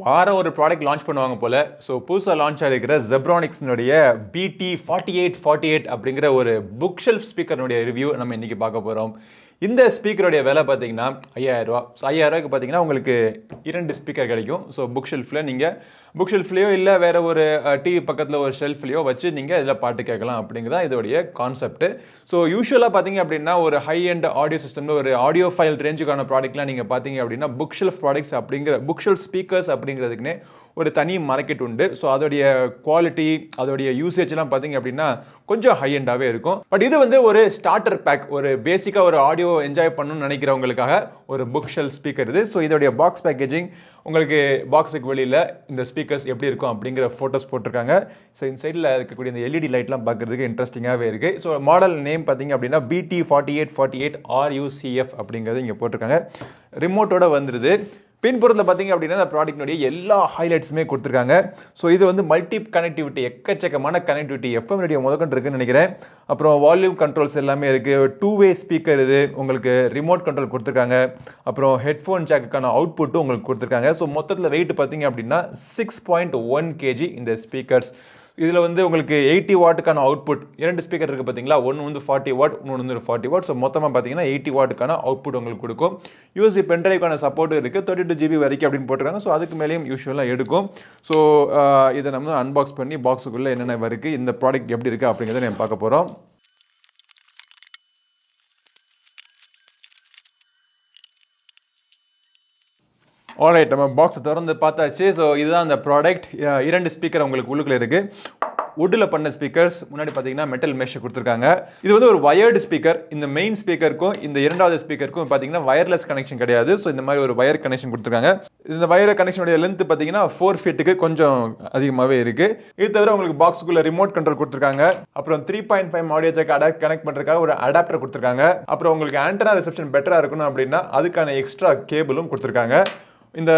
வாரம் ஒரு product launch பண்ணுவாங்க போல். ஸோ புதுசாக லான்ச் ஆகிருக்கிற ஜெப்ரானிக்ஸ்னுடைய பிடி ஃபார்ட்டி எயிட் ஃபார்ட்டி எயிட் அப்படிங்கிற ஒரு புக் ஷெல்ஃப் ஸ்பீக்கர்னுடைய ரிவ்யூ நம்ம இன்னைக்கு பார்க்க போகிறோம் இந்த ஸ்பீக்கருடைய விலை பார்த்தீங்கன்னா ஐயாயிரம் ஸோ ஐயாயிரரூவாக்கு பார்த்தீங்கன்னா உங்களுக்கு இரண்டு ஸ்பீக்கர் கிடைக்கும். ஸோ புக் ஷெல்ஃபில் நீங்கள் புக் ஷெல்ஃப்லேயோ இல்லை வேறு ஒரு டிவி பக்கத்தில் ஒரு ஷெல்ஃப்லேயோ வச்சு நீங்கள் இதில் பாட்டு கேட்கலாம் அப்படிங்கிறதா இதோடைய கான்செப்ட் ஸோ யூஸ்வலாக பார்த்தீங்க அப்படின்னா ஒரு ஹை அண்ட் ஆடியோ சிஸ்டமில் ஒரு ஆடியோ ஃபைல் ரேஞ்சுக்கான ப்ராடக்ட்லாம் நீங்கள் பார்த்தீங்க அப்படின்னா புக் ஷெல்ஃப் ப்ராடக்ட்ஸ் அப்படிங்கிற புக் ஷெல்ஃப் ஸ்பீக்கர்ஸ் அப்படிங்கிறதுக்குனே ஒரு தனி மார்க்கெட் உண்டு. ஸோ அதோடைய குவாலிட்டி அதோடைய யூசேஜ்லாம் பார்த்தீங்க அப்படின்னா கொஞ்சம் ஹை எண்டாகவே இருக்கும். பட் இது வந்து ஒரு ஸ்டார்டர் பேக் ஒரு பேசிக்காக ஒரு ஆடியோ என்ஜாய் பண்ணணும்னு நினைக்கிறவங்களுக்காக ஒரு புக் ஷெல் ஸ்பீக்கர் இது. ஸோ இதோடைய பாக்ஸ் பேக்கேஜிங் உங்களுக்கு பாக்ஸுக்கு வெளியில் இந்த ஸ்பீக்கர்ஸ் எப்படி இருக்கும் அப்படிங்கிற ஃபோட்டோஸ் போட்டிருக்காங்க. ஸோ இந்த சைடில் இருக்கக்கூடிய இந்த எல்இடி லைட்லாம் பார்க்குறதுக்கு இன்ட்ரெஸ்டிங்காகவே இருக்குது ஸோ மாடல் நேம் பார்த்தீங்க அப்படின்னா BT forty eight forty eight RUCF அப்படிங்கிறது இங்கே போட்டிருக்காங்க. ரிமோட்டோட வந்துடுது பின்புறத்தில் பார்த்தீங்க அப்படின்னா அந்த ப்ராடக்ட்னுடைய எல்லா ஹைலைட்ஸுமே கொடுத்துருக்காங்க. ஸோ இது வந்து மல்டி கனெக்டிவிட்டி எக்கச்சக்கமான கனெக்டிவிட்டி எஃப்எம் ரேடியோ முதற்கொண்டு இருக்குன்னு நினைக்கிறேன். அப்புறம் வால்யூம் கண்ட்ரோல்ஸ் எல்லாமே இருக்குது டூ வே ஸ்பீக்கர் இது உங்களுக்கு ரிமோட் கண்ட்ரோல் கொடுத்துருக்காங்க. அப்புறம் ஹெட்ஃபோன் ஜாக்குக்கான அவுட்புட்டும் உங்களுக்கு கொடுத்துருக்காங்க. ஸோ மொத்தத்தில் வெயிட் பார்த்தீங்க அப்படின்னா சிக்ஸ் பாயிண்ட் ஒன் கேஜி இந்த ஸ்பீக்கர்ஸ் இதில் வந்து உங்களுக்கு எயிட்டி வாட்டுக்கான அவுட்புட் இரண்டு ஸ்பீக்கர் இருக்குது பார்த்தீங்களா ஒன்று வந்து ஃபார்ட்டி வாட் இன்னொன்று வந்து ஃபார்ட்டி வாட் ஸோ மொத்தமாக பார்த்தீங்கன்னா எயிட்டி வாட்டுக்கான அவுட்புட் உங்களுக்கு கொடுக்கும். யூஎஸ்பி பென்ட்ரைவ்க்கான சப்போர்ட் இருக்குது தேர்ட்டி டூ ஜிபி வரைக்கும் அப்படின்னு போட்டிருக்காங்க. ஸோ அதுக்கு மேலேயும் யூஸ்வலாக எடுக்கும். ஸோ இதை நம்ம அன்பாக்ஸ் பண்ணி பாக்ஸுக்குள்ளே என்னென்ன இருக்குது இந்த ப்ராடக்ட் எப்படி இருக்குது அப்படிங்கிறத நம்ம பார்க்க போகிறோம் ஆல்ரைட் நம்ம பாக்ஸை திறந்து பார்த்தாச்சு. ஸோ இதுதான் அந்த ப்ராடக்ட் இரண்டு ஸ்பீக்கர் உங்களுக்கு உள்ளுக்குள்ள இருக்குது வுட்டில் பண்ண ஸ்பீக்கர்ஸ் முன்னாடி பார்த்தீங்கன்னா மெட்டல் மெஷ் கொடுத்துருக்காங்க. இது வந்து ஒரு வயர்டு ஸ்பீக்கர் இந்த மெயின் ஸ்பீக்கருக்கும் இந்த இரண்டாவது ஸ்பீக்கருக்கும் பார்த்தீங்கன்னா வயர்லெஸ் கனெக்ஷன் கிடையாது. ஸோ இந்த மாதிரி ஒரு வயர் கனெக்ஷன் கொடுத்துருக்காங்க. இந்த வயர் கனெக்ஷனுடைய லென்த் பார்த்தீங்கன்னா ஃபோர் ஃபீட்டுக்கு கொஞ்சம் அதிகமாகவே இருக்குது இது தவிர உங்களுக்கு பாக்ஸுக்குள்ள ரிமோட் கண்ட்ரோல் கொடுத்துருக்காங்க. அப்புறம் three point five audio jack adapt connect பண்ணுறதுக்காக ஒரு அடாப்டர் கொடுத்துருக்காங்க. அப்புறம் உங்களுக்கு ஆண்டனா ரிசப்ஷன் பெட்டராக இருக்கணும் அப்படின்னா அதுக்கான எக்ஸ்ட்ரா கேபிளும் கொடுத்துருக்காங்க. இந்த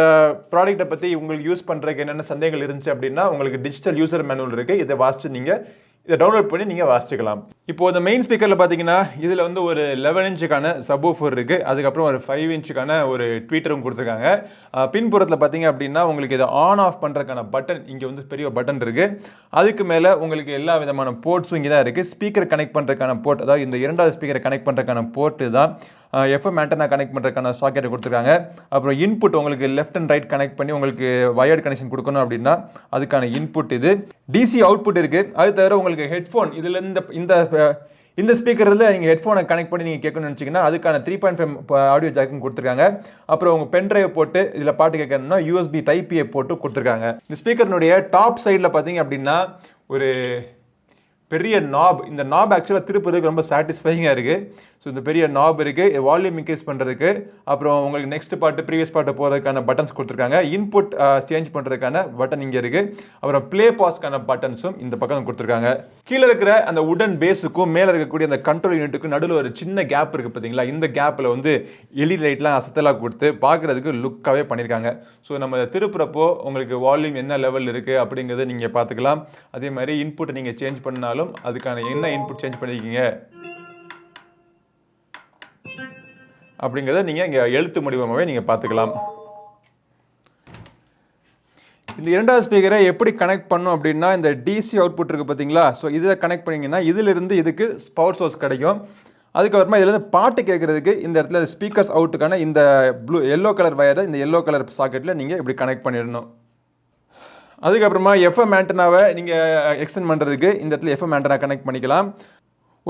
ப்ராடக்ட்டை பற்றி உங்களுக்கு யூஸ் பண்ணுறதுக்கு என்னென்ன சந்தேகங்கள் இருந்துச்சு அப்படின்னா உங்களுக்கு டிஜிட்டல் யூசர் மேனுவல் இருக்குது இதை வாசிச்சு நீங்கள் இதை டவுன்லோட் பண்ணி நீங்கள் வாசிச்சுக்கலாம். இப்போது இந்த மெயின் ஸ்பீக்கரில் பார்த்தீங்கன்னா இதில் வந்து ஒரு லெவன் இன்ச்சுக்கான சப்வூஃபர் இருக்குது அதுக்கப்புறம் ஒரு ஃபைவ் இன்ச்சுக்கான ஒரு ட்வீட்டரும் கொடுத்துருக்காங்க. பின்புறத்தில் பார்த்தீங்க அப்படின்னா உங்களுக்கு இதை ஆன் ஆஃப் பண்ணுறதுக்கான பட்டன் இங்கே வந்து பெரிய பட்டன் இருக்குது அதுக்கு மேலே உங்களுக்கு எல்லா விதமான போர்ட்ஸும் இங்கே தான் இருக்குது ஸ்பீக்கர் கனெக்ட் பண்ணுறதுக்கான போர்ட் அதாவது இந்த இரண்டாவது ஸ்பீக்கரை கனெக்ட் பண்ணுறதுக்கான போர்ட்டு தான் எஃப்எம் ஆண்டனா கனெக்ட் பண்ணுறதுக்கான சாக்கெட்டை கொடுத்துருக்காங்க. அப்புறம் இன்புட் உங்களுக்கு லெஃப்ட் அண்ட் ரைட் கனெக்ட் பண்ணி உங்களுக்கு வயர்டு கனெக்ஷன் கொடுக்கணும் அப்படின்னா அதுக்கான இன்புட் இது. டிசி அவுட்புட் இருக்குது அது தவிர உங்களுக்கு ஹெட்ஃபோன் இதில் இந்த இந்த இந்த ஸ்பீக்கரில் நீங்கள் ஹெட்ஃபோனை கனெக்ட் பண்ணி நீங்கள் கேட்கணும்னு நினச்சிங்கன்னா அதுக்கான த்ரீ பாயிண்ட் ஃபைவ் ஆடியோ ஜாக்கும் கொடுத்துருக்காங்க. அப்புறம் உங்கள் பென்ட்ரைவ் போட்டு இதில் பாட்டு கேட்கணும்னா யூஎஸ்பி டைப் ஏ போட்டு கொடுத்துருக்காங்க. இந்த ஸ்பீக்கர்னுடைய டாப் சைடில் பார்த்தீங்க அப்படின்னா ஒரு பெரிய நாப் இந்த நாப் ஆக்சுவலாக திருப்பதுக்கு ரொம்ப சாட்டிஸ்ஃபைங்காக இருக்குது ஸோ இந்த பெரிய நாப் இருக்குது வால்யூம் இன்க்ரீஸ் பண்ணுறதுக்கு அப்புறம் உங்களுக்கு நெக்ஸ்ட் பாட்டு ப்ரீவியஸ் பாட்டு போகிறதுக்கான பட்டன்ஸ் கொடுத்துருக்காங்க. இன்புட் சேஞ்ச் பண்ணுறதுக்கான பட்டன் இங்கே இருக்குது அப்புறம் ப்ளே பாஸ்க்கான பட்டன்ஸும் இந்த பக்கம் கொடுத்துருக்காங்க. கீழே இருக்கிற அந்த உடன் பேஸுக்கும் மேலே இருக்கக்கூடிய அந்த கண்ட்ரோல் யூனிட்டுக்கும் நடுவில் ஒரு சின்ன கேப் இருக்குது பார்த்தீங்களா இந்த கேப்பில் வந்து எலி லைட்லாம் அசத்தலாக கொடுத்து பார்க்குறதுக்கு லுக்காகவே பண்ணியிருக்காங்க ஸோ நம்ம திருப்புறப்போ உங்களுக்கு வால்யூம் என்ன லெவல் இருக்குது அப்படிங்கிறத நீங்கள் பார்த்துக்கலாம். அதே மாதிரி இன்புட் நீங்கள் சேஞ்ச் பண்ணாலும் அதுக்கான என்ன இன்புட் சேஞ்ச் பண்ணியிருக்கீங்க அப்படிங்கிறத நீங்கள் இங்கே எழுத்து மூலிமாவே நீங்கள் பார்த்துக்கலாம். இந்த இரண்டாவது ஸ்பீக்கரை எப்படி கனெக்ட் பண்ணும் அப்படின்னா இந்த டிசி அவுட்புட் இருக்குது பார்த்தீங்களா? ஸோ இதை கனெக்ட் பண்ணிங்கன்னா இதிலிருந்து இதுக்கு பவர் சோர்ஸ் கிடைக்கும். அதுக்கப்புறமா இதுலேருந்து பாட்டு கேட்குறதுக்கு இந்த இடத்துல ஸ்பீக்கர்ஸ் அவுட்டுக்கான இந்த ப்ளூ எல்லோ கலர் வயரை இந்த எல்லோ கலர் சாக்கெட்டில் நீங்கள் இப்படி கனெக்ட் பண்ணிடணும். அதுக்கப்புறமா எஃப்எம் ஆண்டனாவை நீங்கள் எக்ஸ்டெண்ட் பண்ணுறதுக்கு இந்த இடத்துல எஃப்எம் ஆண்டனா கனெக்ட் பண்ணிக்கலாம்.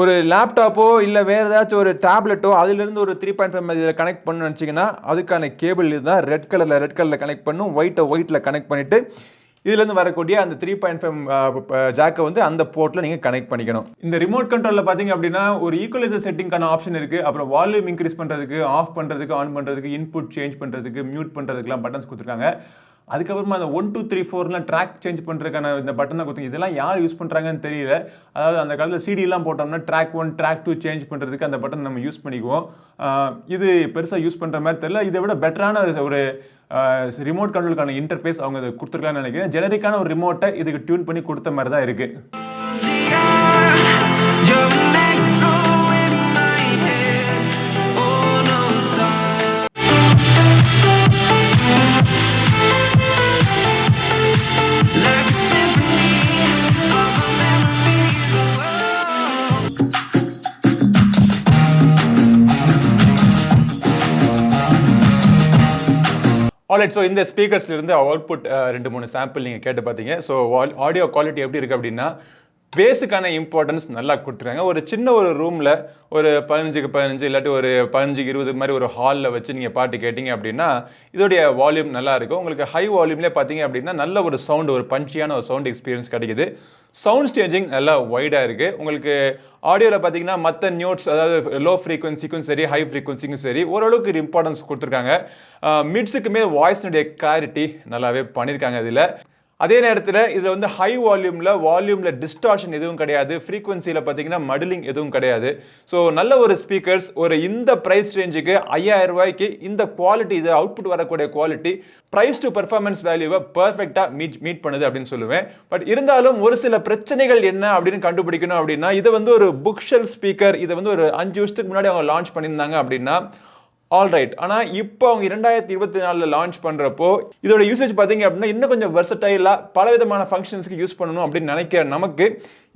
ஒரு லேப்டாப்போ இல்லை வேறு ஏதாச்சும் ஒரு டேப்லெட்டோ அதிலிருந்து ஒரு த்ரீ பாயிண்ட் ஃபைவ் இதில் கனெக்ட் பண்ணு நினச்சிங்கன்னா அதுக்கான கேபிள் இதுதான். ரெட் கலரில் ரெட் கலரில் கனெக்ட் பண்ணும். ஒயிட்டை ஒயிட்டில் கனெக்ட் பண்ணிவிட்டு இதுலேருந்து வரக்கூடிய அந்த த்ரீ பாயிண்ட் ஃபைவ் ஜாக்கை வந்து அந்த போர்ட்டில் நீங்கள் கனெக்ட் பண்ணிக்கணும். இந்த ரிமோட் கண்ட்ரோலில் பார்த்தீங்க அப்படின்னா ஒரு ஈக்குவலைசர் செட்டிங்கான ஆப்ஷன் இருக்குது அப்புறம் வால்யூம் இன்க்ரீஸ் பண்ணுறதுக்கு ஆஃப் பண்ணுறதுக்கு ஆன் பண்ணுறதுக்கு இன்புட் சேஞ்ச் பண்ணுறதுக்கு மியூட் பண்ணுறதுக்குலாம் பட்டன்ஸ் கொடுத்துருக்காங்க. அதுக்கப்புறமா அந்த ஒன் டூ த்ரீ ஃபோர்லாம் ட்ராக் சேஞ்ச் பண்ணுறதுக்கான இந்த பட்டனை கொடுத்து இதெல்லாம் யார் யூஸ் பண்ணுறாங்கன்னு தெரியல. அதாவது அந்த காலத்தில் சிடிலாம் போட்டோம்னா track one track two change பண்ணுறதுக்கு அந்த பட்டன் நம்ம யூஸ் பண்ணிக்குவோம். இது பெருசாக யூஸ் பண்ணுற மாதிரி தெரியல. இதை விட பெட்டரான ஒரு ரிமோட் கண்ட்ரோலுக்கான இன்டர்ஃபேஸ் அவங்க கொடுத்துருக்கலாம்னு நினைக்கிறேன். ஜெனரிக்கான ஒரு ரிமோட்டை இதுக்கு டியூன் பண்ணி கொடுத்த மாதிரி தான் இருக்குது ஆல்ரைட் ஸோ இந்த ஸ்பீக்கர்ஸ்ல இருந்து அவுட்புட் ரெண்டு மூணு சாம்பிள் நீங்கள் கேட்டு பார்த்தீங்க. ஸோ ஆடியோ குவாலிட்டி எப்படி இருக்குது அப்படின்னா பேஸுக்கான இம்பார்ட்டன்ஸ் நல்லா கொடுத்துருக்காங்க. ஒரு சின்ன ஒரு ரூமில் ஒரு பதினஞ்சுக்கு பதினஞ்சு இல்லாட்டி ஒரு பதினஞ்சுக்கு இருபது மாதிரி ஒரு ஹாலில் வச்சு நீங்கள் பாட்டு கேட்டிங்க அப்படின்னா இதோடைய வால்யூம் நல்லா இருக்கும். உங்களுக்கு ஹை வால்யூம்லேயே பார்த்தீங்க அப்படின்னா நல்ல ஒரு சவுண்ட் ஒரு பஞ்சியான ஒரு சவுண்ட் எக்ஸ்பீரியன்ஸ் கிடைக்குது. சவுண்ட் ஸ்டேஜிங் நல்லா வைடாக இருக்குது உங்களுக்கு ஆடியோவில் பார்த்தீங்கன்னா மற்ற நியூட்ஸ் அதாவது லோ ஃப்ரீக்வன்சிக்கும் சரி ஹை ஃப்ரீக்வன்சிக்கும் சரி ஓரளவுக்கு இம்பார்ட்டன்ஸ் கொடுத்துருக்காங்க. மிட்ஸுக்குமே வாய்ஸ்னுடைய கிளாரிட்டி நல்லாவே பண்ணியிருக்காங்க இதில். அதே நேரத்தில் இதில் வந்து ஹை வால்யூமில் வால்யூமில் டிஸ்டார்ஷன் எதுவும் கிடையாது. ஃப்ரீக்வன்சியில் பார்த்தீங்கன்னா மடிலிங் எதுவும் கிடையாது. ஸோ நல்ல ஒரு ஸ்பீக்கர்ஸ் ஒரு இந்த ப்ரைஸ் ரேஞ்சுக்கு ஐயாயிரம் ரூபாய்க்கு இந்த குவாலிட்டி இது அவுட்புட் வரக்கூடிய குவாலிட்டி ப்ரைஸ் டு பர்ஃபார்மன்ஸ் வேல்யூவை பர்ஃபெக்டாக மீட் மீட் பண்ணுது அப்படின்னு சொல்லுவேன். பட் இருந்தாலும் ஒரு சில பிரச்சனைகள் என்ன அப்படின்னு கண்டுபிடிக்கணும் அப்படின்னா இது வந்து ஒரு புக் ஷெல் ஸ்பீக்கர் இதை வந்து ஒரு அஞ்சு வருஷத்துக்கு முன்னாடி அவங்க லான்ச் பண்ணியிருந்தாங்க அப்படின்னா ஆல்ரைட் ஆனால் இப்போ அவங்க இரண்டாயிரத்தி இருபத்தி நாலில் லான்ச் பண்ணுறப்போ இதோட யூசேஜ் பார்த்தீங்க அப்படின்னா இன்னும் கொஞ்சம் வெர்சடைலாக பல விதமான ஃபங்க்ஷன்ஸ்க்கு யூஸ் பண்ணணும் அப்படின்னு நினைக்கிற நமக்கு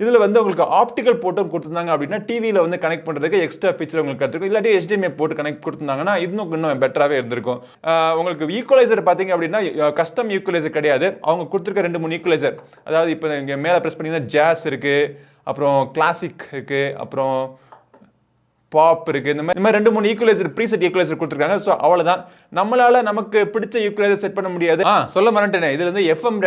இதில் வந்து உங்களுக்கு ஆப்டிக்கல் போட்டும் கொடுத்துருந்தாங்க அப்படின்னா டிவியில் வந்து கனெக்ட் பண்ணுறதுக்கு எக்ஸ்ட்ரா ஃபீச்சர் உங்களுக்கு கற்றுக்கும் இல்லாட்டி HDMI போட்டு கனெக்ட் கொடுத்துருந்தாங்கன்னா இன்னும் இன்னும் பெட்டராகவே இருந்திருக்கும். உங்களுக்கு ஈக்குவலைசர் பார்த்தீங்க அப்படின்னா கஸ்டம் ஈக்குவலைசர் கிடையாது. அவங்க கொடுத்துருக்க ரெண்டு மூணு ஈக்குவலைசர் அதாவது இப்போ இங்கே மேலே ப்ரெஸ் பண்ணிங்கன்னா ஜாஸ் இருக்குது அப்புறம் கிளாசிக் இருக்குது அப்புறம் பாப் இருக்கு. இந்த மாதிரி இந்த மாதிரி ரெண்டு மூணு ஈக்குவலைசர் ப்ரீசெட் ஈக்குவலைசர் கொடுத்துருக்காங்க. ஸோ அவ்வளோதான் நம்மளால நமக்கு பிடிச்ச ஈக்குவலைசர் செட் பண்ண முடியாது. ஆ சொல்ல மறந்துட்டேன். இதுல இருந்து எஃப்எம்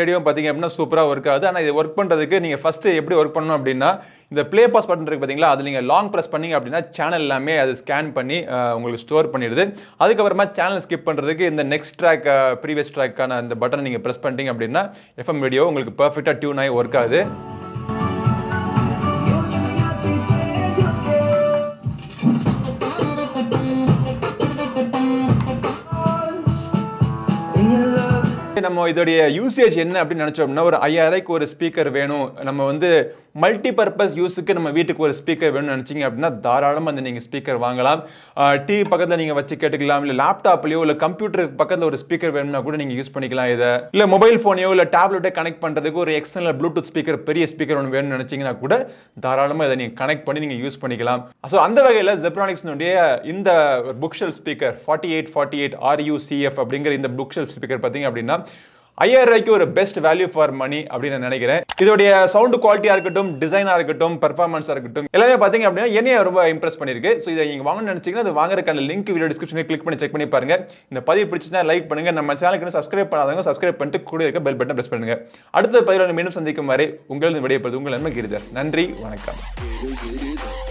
ரேடியோ பார்த்தீங்க அப்படின்னா சூப்பராக ஒர்க் ஆகுது. ஆனால் இது ஒர்க் பண்ணுறதுக்கு நீங்கள் ஃபர்ஸ்ட் எப்படி ஒர்க் பண்ணணும் அப்படின்னா இந்த ப்ளே பாஸ் பட்டன் இருக்கு பார்த்தீங்களா அது நீங்கள் லாங் ப்ரெஸ் பண்ணீங்க அப்படின்னா சேனல் எல்லாமே அது ஸ்கேன் பண்ணி உங்களுக்கு ஸ்டோர் பண்ணிடுது. அதுக்கப்புறமா சேனல் ஸ்கிப் பண்ணுறதுக்கு இந்த நெக்ஸ்ட் ட்ராக் ப்ரீவியஸ் ட்ராக்கான அந்த பட்டனை நீங்கள் ப்ரெஸ் பண்ணிட்டீங்க அப்படின்னா எஃப்எம் ரேடியோ உங்களுக்கு பர்ஃபெக்டாக டியூன் ஆகி ஒர்க் ஆகுது. நம்ம இதோடைய யூசேஜ் என்ன அப்படின்னு நினச்சோம்னா ஒரு ஐயாயிரூபாய்க்கு ஒரு ஸ்பீக்கர் வேணும். நம்ம வந்து மல்டி பர்பஸ் யூஸுக்கு நம்ம வீட்டுக்கு ஒரு ஸ்பீக்கர் வேணும்னு நினச்சிங்க அப்படின்னா தாராளமாக அந்த நீங்கள் ஸ்பீக்கர் வாங்கலாம். டிவி பக்கத்தில் நீங்கள் வச்சு கேட்டுக்கலாம் இல்லை லேப்டாப்லையோ இல்லை கம்ப்யூட்டருக்கு பக்கத்தில் ஒரு ஸ்பீக்கர் வேணும்னா கூட நீங்கள் யூஸ் பண்ணிக்கலாம் இதை. இல்லை மொபைல் ஃபோனையோ இல்லை டேப்லெட்டை கனெக்ட் பண்ணுறதுக்கு ஒரு எக்ஸ்டர்னல் ப்ளூடூத் ஸ்பீக்கர் பெரிய ஸ்பீக்கர் ஒன்று வேணும்னு நினச்சிங்கன்னா கூட தாராளமாக இதை நீங்கள் கனெக்ட் பண்ணி நீங்கள் யூஸ் பண்ணிக்கலாம். ஸோ அந்த வகையில் ஜெப்ரானிக்ஸ்னுடைய இந்த bookshelf speaker forty eight forty eight RUCF அப்படிங்கிற இந்த புக்ஷெல் ஸ்பீக்கர் பார்த்தீங்க அப்படின்னா ஐயாயிரம் ரூபாய்க்கு ஒரு பெஸ்ட் வேல்யூ ஃபார் மணி அப்படின்னு நான் நினைக்கிறேன். இதோடைய சவுண்ட் குவாலிட்டியாக இருக்கட்டும் டிசைனாக இருக்கட்டும் பர்ஃபார்மன்ஸாக இருக்கட்டும் எல்லாமே பார்த்தீங்க அப்படின்னா என்னைய ரொம்ப இம்ப்ரெஸ் பண்ணியிருக்கு. ஸோ இதை நீங்கள் வாங்கணும்னு நினச்சிங்கன்னா அது வாங்குறதுக்கான லிங்க் வீடியோ டிஸ்கிரிப்ஷனில் கிளிக் பண்ணி செக் பண்ணி பாருங்க. இந்த பதிவு பிடிச்சினா லைக் பண்ணுங்க. நம்ம சேனலுக்கு சப்ஸ்கிரைப் பண்ணாதவங்க சப்ஸ்கிரைப் பண்ணிட்டு கூட இருக்க பெல் பட்டன் ப்ரெஸ் பண்ணுங்கள் அடுத்த பதிவில் மீண்டும் சந்திக்கும் வரை உங்களது விடையப்படுது உங்கள் நன்மை கிரிதர். நன்றி வணக்கம்.